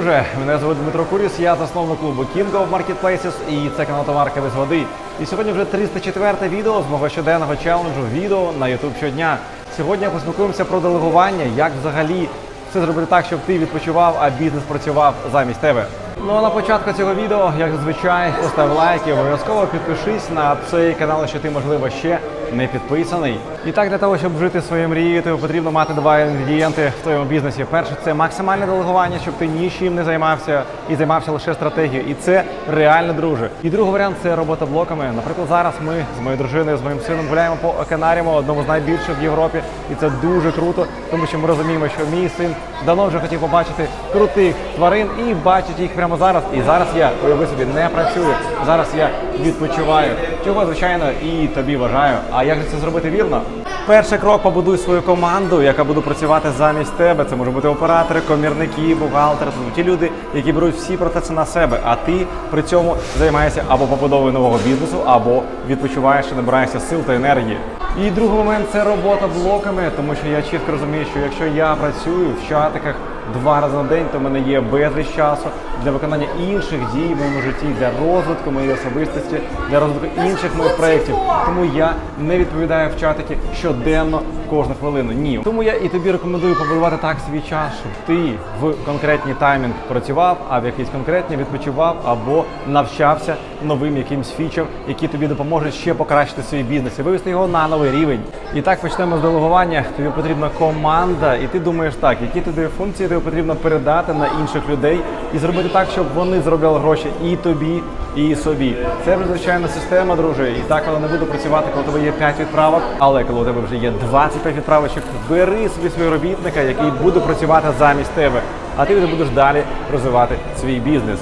друже! Мене звуть Дмитро Куріс, я засновник клубу King of Marketplaces і це канал Товарка без води. І сьогодні вже 304 відео з мого щоденного челенджу відео на YouTube щодня. Сьогодні поспілкуємося про делегування, як взагалі все зробити так, щоб ти відпочивав, а бізнес працював замість тебе. Ну а на початку цього відео, як зазвичай, постав лайк і обов'язково підпишись на цей канал, якщо ти, можливо, ще не підписаний. І так, для того, щоб жити своєю мрією, тобі потрібно мати два інгредієнти в твоєму бізнесі. Перше це максимальне делегування, щоб ти нічим не займався і займався лише стратегією. І це реально друже. І другий варіант це робота блоками. Наприклад, зараз ми з моєю дружиною, з моїм сином гуляємо по океанаріуму, одному з найбільших в Європі, і це дуже круто, тому що ми розуміємо, що мій син давно вже хотів побачити крутих тварин і бачить їх прямо зараз. І зараз я уяви собі не працюю. Зараз я відпочиваю. Чого звичайно і тобі бажаю. А як же це зробити вірно? Перший крок побудуй свою команду, яка буде працювати замість тебе. Це може бути оператори, комірники, бухгалтери, ті люди, які беруть всі процеси на себе. А ти при цьому займаєшся або побудовою нового бізнесу, або відпочиваєш і набираєшся сил та енергії. І другий момент це робота блоками, тому що я чітко розумію, що якщо я працюю в чатиках два рази на день, то в мене є безліч часу для виконання інших дій в моєму житті, для розвитку моєї особистості, для розвитку інших моїх проєктів. Тому я не відповідаю в чатики щоденно кожну хвилину. Ні. Тому я і тобі рекомендую побудувати так свій час, щоб ти в конкретній таймінг працював, а в якийсь конкретні відпочивав або навчався новим якимсь фічам, які тобі допоможуть ще покращити свій бізнес і вивести його на новий рівень. І так почнемо з делегування. Тобі потрібна команда, і ти думаєш так, які тобі функції тобі потрібно передати на інших людей і зробити так, щоб вони зробили гроші і тобі, і собі. Це вже звичайно система, друже. І так, коли не буде працювати, коли у тебе є 5 відправок, але коли у тебе вже є 25 відправочок, бери собі співробітника, який буде працювати замість тебе, а ти вже будеш далі розвивати свій бізнес.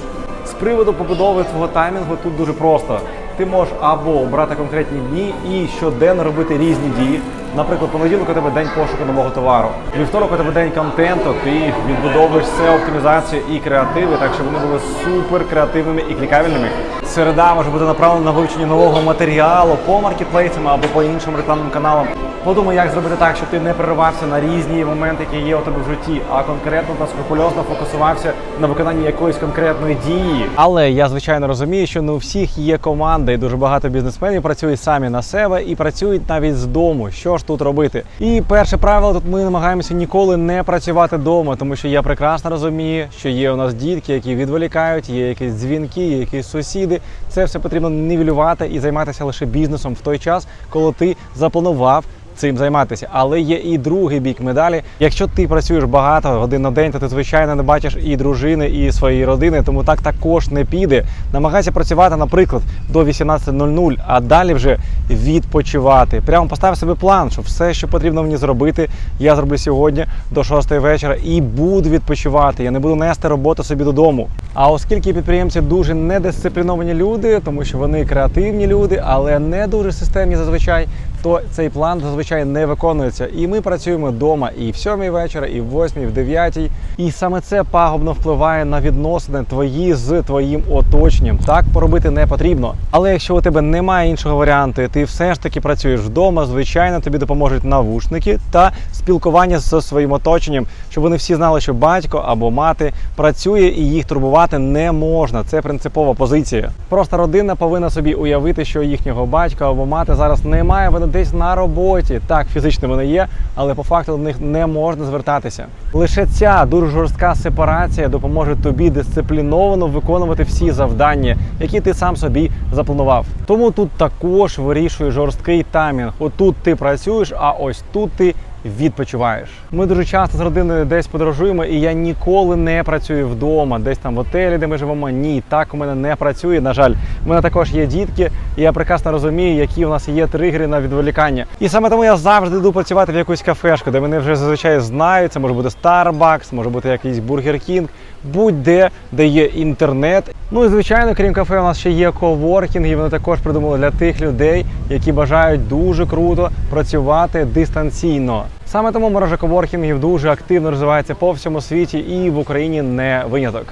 З приводу побудови твого таймінгу тут дуже просто. Ти можеш або обрати конкретні дні і щоденно робити різні дії. Наприклад, понеділок у тебе день пошуку нового товару. Вівторок у тебе день контенту, ти відбудовуєш все оптимізацію і креативи, так щоб вони були супер креативними і клікабельними. Середа може бути направлена на вивчення нового матеріалу по маркетплейсам або по іншим рекламним каналам. Подумай, як зробити так, щоб ти не переривався на різні моменти, які є у тебе в житті, а конкретно та скрупульозно фокусувався на виконанні якоїсь конкретної дії. Але я звичайно розумію, що не у всіх є команда, і дуже багато бізнесменів працюють самі на себе і працюють навіть з дому. Що ж тут робити? І перше правило тут ми намагаємося ніколи не працювати вдома, тому що я прекрасно розумію, що є у нас дітки, які відволікають, є якісь дзвінки, є якісь сусіди. Це все потрібно нівелювати і займатися лише бізнесом в той час, коли ти запланував цим займатися. Але є і другий бік медалі. Якщо ти працюєш багато годин на день, то ти звичайно не бачиш і дружини, і своєї родини, тому так також не піде. Намагайся працювати, наприклад, до 18.00, а далі вже відпочивати. Прямо постав собі план, що все, що потрібно мені зробити, я зроблю сьогодні до 6 вечора і буду відпочивати. Я не буду нести роботу собі додому. А оскільки підприємці дуже недисципліновані люди, тому що вони креативні люди, але не дуже системні зазвичай, то цей план зазвичай не виконується. І ми працюємо вдома і в 7 вечора, і в 8, і в 9. І саме це пагубно впливає на відносини твої з твоїм оточенням. Так поробити не потрібно. Але якщо у тебе немає іншого варіанту, ти все ж таки працюєш вдома, звичайно, тобі допоможуть навушники та спілкування зі своїм оточенням, щоб вони всі знали, що батько або мати працює і їх турбувати не можна. Це принципова позиція. Просто родина повинна собі уявити, що їхнього батька або мати зараз немає, вони десь на роботі. Так, фізично вони є, але по факту до них не можна звертатися. Лише ця дуже жорстка сепарація допоможе тобі дисципліновано виконувати всі завдання, які ти сам собі запланував. Тому тут також вирішує жорсткий таймінг. Отут ти працюєш, а ось тут ти відпочиваєш. Ми дуже часто з родиною десь подорожуємо, і я ніколи не працюю вдома, десь там в готелі, де ми живемо. Ні, так у мене не працює. На жаль, у мене також є дітки, і я прекрасно розумію, які у нас є тригери на відволікання. І саме тому я завжди йду працювати в якусь кафешку, де мене вже зазвичай знають. Це може бути Starbucks, може бути якийсь Burger King, будь-де, де є інтернет. Ну і звичайно, крім кафе, у нас ще є коворкінги. Вони також придумали для тих людей, які бажають дуже круто працювати дистанційно. Саме тому мережа коворкінгів дуже активно розвивається по всьому світі і в Україні не виняток.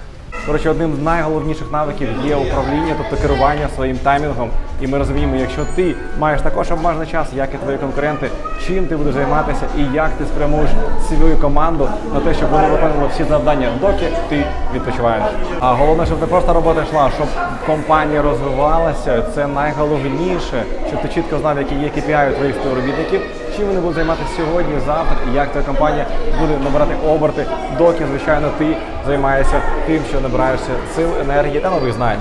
До одним з найголовніших навиків є управління, тобто керування своїм таймінгом. І ми розуміємо, якщо ти маєш також обмежений час, як і твої конкуренти, чим ти будеш займатися і як ти спрямуєш свою команду на те, щоб вони виконували всі завдання, доки ти відпочиваєш. А головне, щоб не просто робота йшла, щоб компанія розвивалася. Це найголовніше, щоб ти чітко знав, які є KPI у твоїх співробітників, чим вони будуть займатися сьогодні, завтра, і як твоя компанія буде набирати оберти, доки, звичайно, ти займаєшся тим, що набираєшся сил, енергії та нових знань.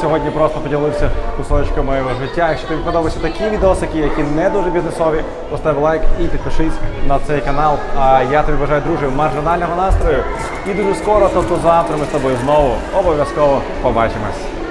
Сьогодні просто поділився кусочком моєго життя. Якщо тобі подобаються такі відосики, які не дуже бізнесові, постав лайк і підпишись на цей канал. А я тобі бажаю, друже, маржинального настрою. І дуже скоро, тобто завтра ми з тобою знову обов'язково побачимось.